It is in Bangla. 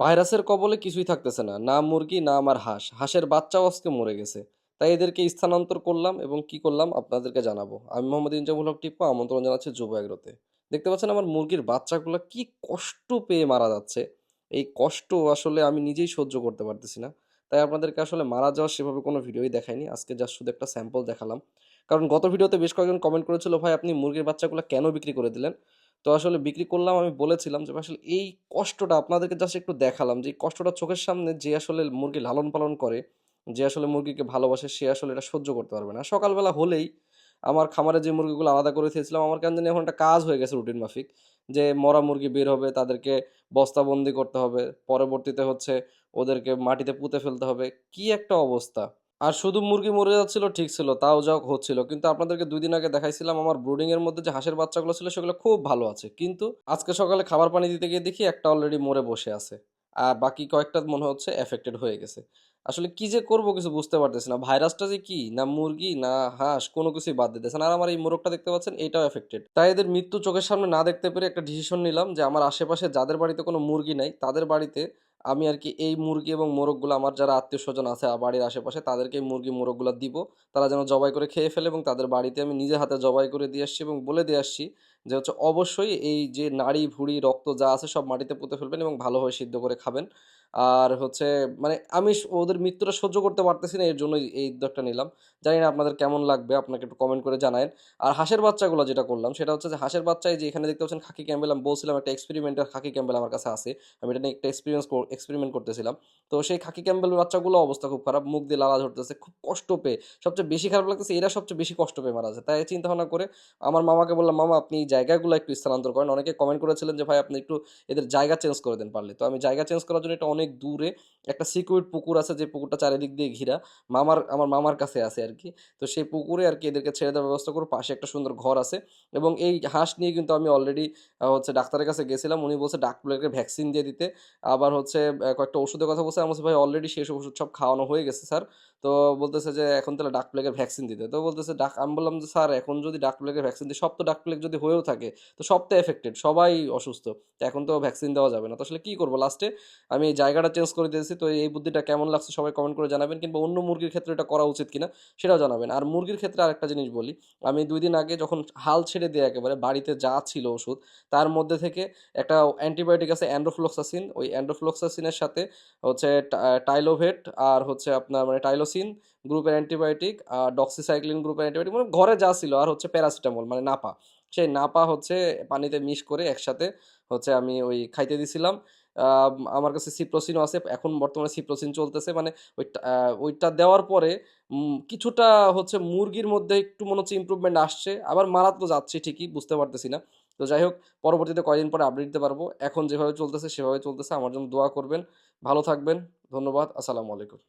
ভাইরাসের কবলে কিছুই থাকতেছে না না মুরগি, না আমার হাঁস। হাঁসের বাচ্চাও আজকে মরে গেছে। তাই এদেরকে স্থানান্তর করলাম এবং কি করলাম আপনাদেরকে জানাব। আমি মোহাম্মদ ইনজামুল হক টিপ্পু আমন্ত্রণ জানাচ্ছি যুব এগ্রোতে। দেখতে পাচ্ছেন আমার মুরগির বাচ্চাগুলো কি কষ্ট পেয়ে মারা যাচ্ছে। এই কষ্ট আসলে আমি নিজেই সহ্য করতে পারতেছি না। তাই আপনাদেরকে আসলে মারা যাওয়ার সেভাবে কোনো ভিডিওই দেখাইনি। আজকে জাস্ট শুধু একটা স্যাম্পল দেখালাম। কারণ গত ভিডিওতে বেশ কয়েকজন কমেন্ট করেছিল, ভাই, আপনি মুরগির বাচ্চাগুলো কেন বিক্রি করে দিলেন? তো আসলে বিক্রি করলাম, আমি বলেছিলাম যে আসলে এই কষ্টটা আপনাদেরকে জাস্ট একটু দেখালাম যে এই কষ্টটা চোখের সামনে যে আসলে মুরগি লালন পালন করে, যে আসলে মুরগিকে ভালোবাসে সে আসলে এটা সহ্য করতে পারবে না। সকালবেলা হলেই আমার খামারে যে মুরগিগুলো আলাদা করে দিয়েছিলাম, আমার কেন জানি এখন একটা কাজ হয়ে গেছে রুটিন মাফিক, যে মরা মুরগি বের হবে, তাদেরকে বস্তাবন্দি করতে হবে, পরবর্তীতে হচ্ছে ওদেরকে মাটিতে পুঁতে ফেলতে হবে। কি একটা অবস্থা। আর শুধু মুরগি মরে যাচ্ছিল, ঠিক ছিল, তাও যা হচ্ছিল। কিন্তু আপনাদেরকে দুই দিন আগে দেখাইছিলাম আমার ব্রুডিং এর মধ্যে যে হাঁসের বাচ্চাগুলো ছিল, সেগুলো খুব ভালো আছে। কিন্তু আজকে সকালে খাবার পানি দিতে গিয়ে দেখি একটা অলরেডি মরে বসে আছে। আর বাকি কয়েকটা মনে হচ্ছে এফেক্টেড হয়ে গেছে। আসলে কি যে করব কিছু বুঝতে পারতেছি না। ভাইরাসটা যে কি? না মুরগি, না হাঁস, কোনো কিছুই বাদ দিতেছে না। আর আমার এই মোরগটা দেখতে পাচ্ছেন, এটাও এফেক্টেড তাই এদের মৃত্যু চোখের সামনে না দেখতে পেরে একটা ডিসিশন নিলাম যে আমার আশেপাশে যাদের বাড়িতে কোনো মুরগি নাই, তাদের বাড়িতে আমি আর কি এই মুরগি এবং মোরগগুলো আমার যারা আত্মীয় স্বজন আছে বাড়ির আশেপাশে, তাদেরকে এই মুরগি মোরগগুলো দিব। তারা যেন জবাই করে খেয়ে ফেলে এবং তাদের বাড়িতে আমি নিজে হাতে জবাই করে দিয়ে আসছি এবং বলে দিয়ে আসছি যে হচ্ছে অবশ্যই এই যে নাড়ি, ভুঁড়ি, রক্ত যা আছে সব মাটিতে পুঁতে ফেলবেন এবং ভালোভাবে সিদ্ধ করে খাবেন। আর হচ্ছে মানে আমি ওদের মৃত্যুটা সহ্য করতে পারতেছি না, এর জন্যই এই উদ্যোগটা নিলাম। জানি না আপনাদের কেমন লাগবে, আপনাকে একটু কমেন্ট করে জানায়েন। আর হাঁসের বাচ্চাগুলো যেটা করলাম, সেটা হচ্ছে যে হাঁসের বাচ্চায় যে এখানে দেখতে পাচ্ছেন খাকি ক্যাম্বেল, আমি বলছিলাম একটা এক্সপেরিমেন্টের খাকি ক্যাম্বেল আমার কাছে আছে। আমি এটা নিয়ে একটা এক্সপিরিয়েন্স এক্সপেরিমেন্ট করতেছিলাম। তো সেই খাকি ক্যাম্বেল বাচ্চাগুলো অবস্থা খুব খারাপ, মুখ দিয়ে লালা ঝরতেছে, খুব কষ্ট পেয়ে। সবচেয়ে বেশি খারাপ লাগতেছে, এরা সবচেয়ে বেশি কষ্ট পেয়ে মারা যায়। তাই চিন্তা ভাবনা করে আমার মামাকে বললাম, মামা, আপনি এই জায়গাগুলো একটু স্থানান্তর করেন। অনেকে কমেন্ট করেছিলেন যে, ভাই, আপনি একটু এদের জায়গা চেঞ্জ করে দেন পারলে। তো আমি জায়গা চেঞ্জ করার জন্য এটা অনেক দূরে একটা সিকিউরিড পুকুর আছে যে পুকুরটা চারিদিক দিয়ে ঘিরা। মামার, আমার মামার কাছে আছে আর কি তো সেই পুকুরে আর কি এদেরকে ছেড়ে দেওয়ার ব্যবস্থা করব পাশে একটা সুন্দর ঘর আছে এবং এই হাঁস নিয়ে কিন্তু আমি অলরেডি হচ্ছে ডাক্তারের কাছে গেছিলাম। উনি বলছে, ডাক্তারকে ভ্যাকসিন দিয়ে দিতে। আবার হচ্ছে কয়েকটা ওষুধের কথা বলছে। আমার ভাই অলরেডি শেষ ওষুধ সব খাওয়ানো হয়ে গেছে স্যার তো বলতেছে যে, এখন তাহলে ডাক প্লেগের ভ্যাকসিন দিতে। তো বলতেছে, ডাক আমি বললাম যে, স্যার, এখন যদি ডাক প্লেগের ভ্যাকসিন দিই, সব তো ডাক প্লেগ যদি হয়েও থাকে, তো সব তো এফেক্টেড সবাই অসুস্থ। তো এখন তো ভ্যাকসিন দেওয়া যাবে না। তো আসলে কী করব? লাস্টে আমি এই জায়গাটা চেঞ্জ করে দিয়েছি। তো এই বুদ্ধিটা কেমন লাগছে সবাই কমেন্ট করে জানাবেন কিংবা অন্য মুরগির ক্ষেত্রে এটা করা উচিত কিনা সেটাও জানাবেন। আর মুরগির ক্ষেত্রে আরেকটা জিনিস বলি, আমি দুই দিন আগে যখন হাল ছেড়ে দিয়ে একেবারে বাড়িতে যা ছিল ওষুধ, তার মধ্যে থেকে একটা অ্যান্টিবায়োটিক আছে অ্যান্ড্রোফ্লোক্সাসিন ওই অ্যান্ড্রোফ্লোক্সাসিনের সাথে হচ্ছে টাইলোভেট আর হচ্ছে আপনার মানে টাইলোসিন গ্রুপের অ্যান্টিবায়োটিক আর ডক্সিসাইক্লিন গ্রুপের অ্যান্টিবায়োটিক মানে ঘরে যা ছিল আর হচ্ছে প্যারাসিটামল মানে নাপা। সেই নাপা হচ্ছে পানিতে মিশ করে একসাথে হচ্ছে আমি ওই খাইতে দিছিলাম। আমার কাছে সিপ্রোসিনও আছে, এখন বর্তমানে সিপ্রোসিন চলতেছে মানে ওইটা ওইটা দেওয়ার পরে কিছুটা হচ্ছে মুরগির মধ্যে একটু মনে হচ্ছে ইম্প্রুভমেন্ট আসছে, আবার মারা তো যাচ্ছে ঠিকই, বুঝতে পারতেছি না। তো যাই হোক, পরবর্তীতে কয়দিন পরে আপডেট দিতে পারব, এখন যেভাবে চলতেছে সেভাবে চলতেছে, আমার জন্য দোয়া করবেন, ভালো থাকবেন, ধন্যবাদ, আসসালামু আলাইকুম।